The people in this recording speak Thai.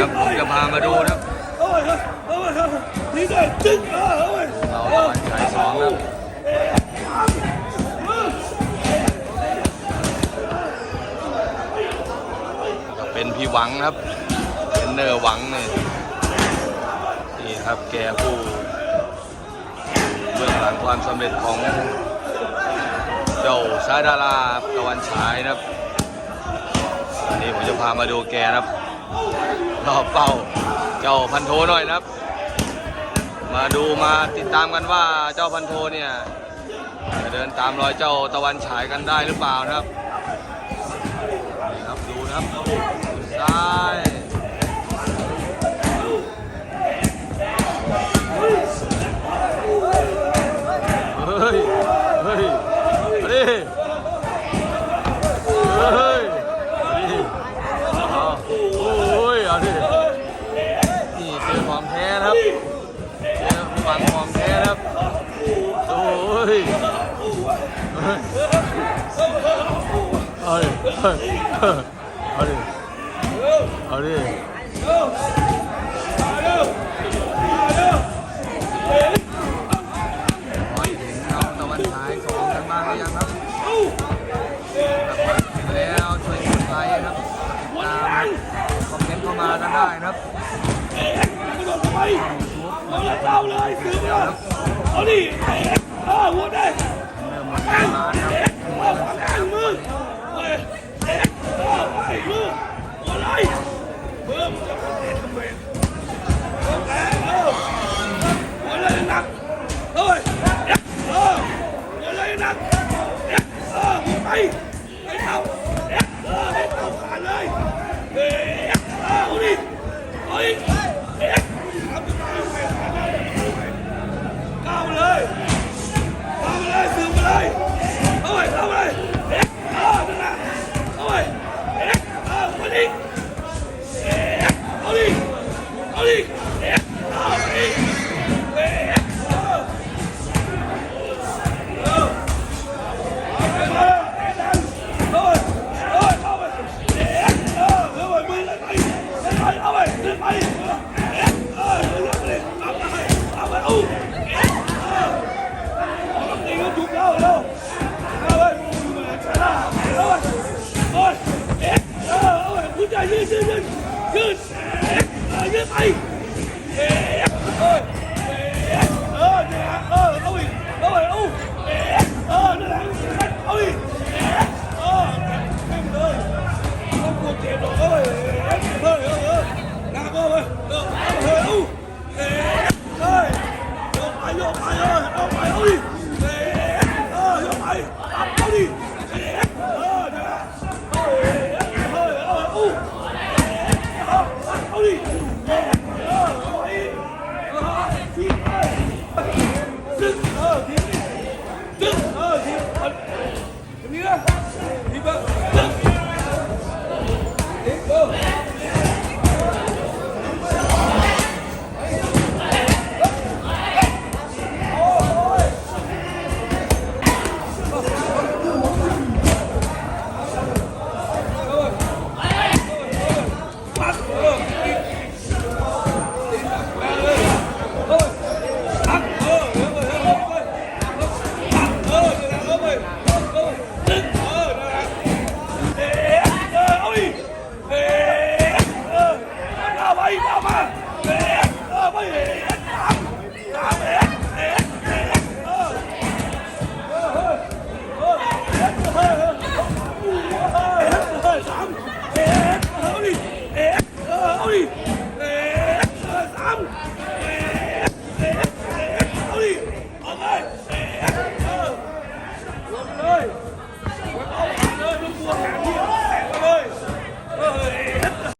ครัจะพามาดูนะครัเราละวันสายสองครับก็เป็นพี่หวังครับเทรนเนอร์หวังเนี่ยนี่ครับแกผู้เบื้องหลังความสำเร็จของเจ้าซาดาลาตะวันฉายนะครับ วันนี้ผมจะพามาดูแกนะครับ รอบเป้าเจ้าพันโทหน่อยนะครับ มาดูมาติดตามกันว่าเจ้าพันโทเนี่ยจะเดินตามรอยเจ้าตะวันฉายกันได้หรือเปล่านะครับนี่ครับดูนะครับซ้าย ดิเอาดิเอาดิตะวันท้ายสองกันบ้างหรือยังครับถึงแล้วช่วยกดไลค์ครับตามคอมเมนต์เข้ามากันได้นะครับเอาเลยเอาเลยซื้อมาเอาดิเอาหัวได้ Good! Come here. Keep up. Keep up.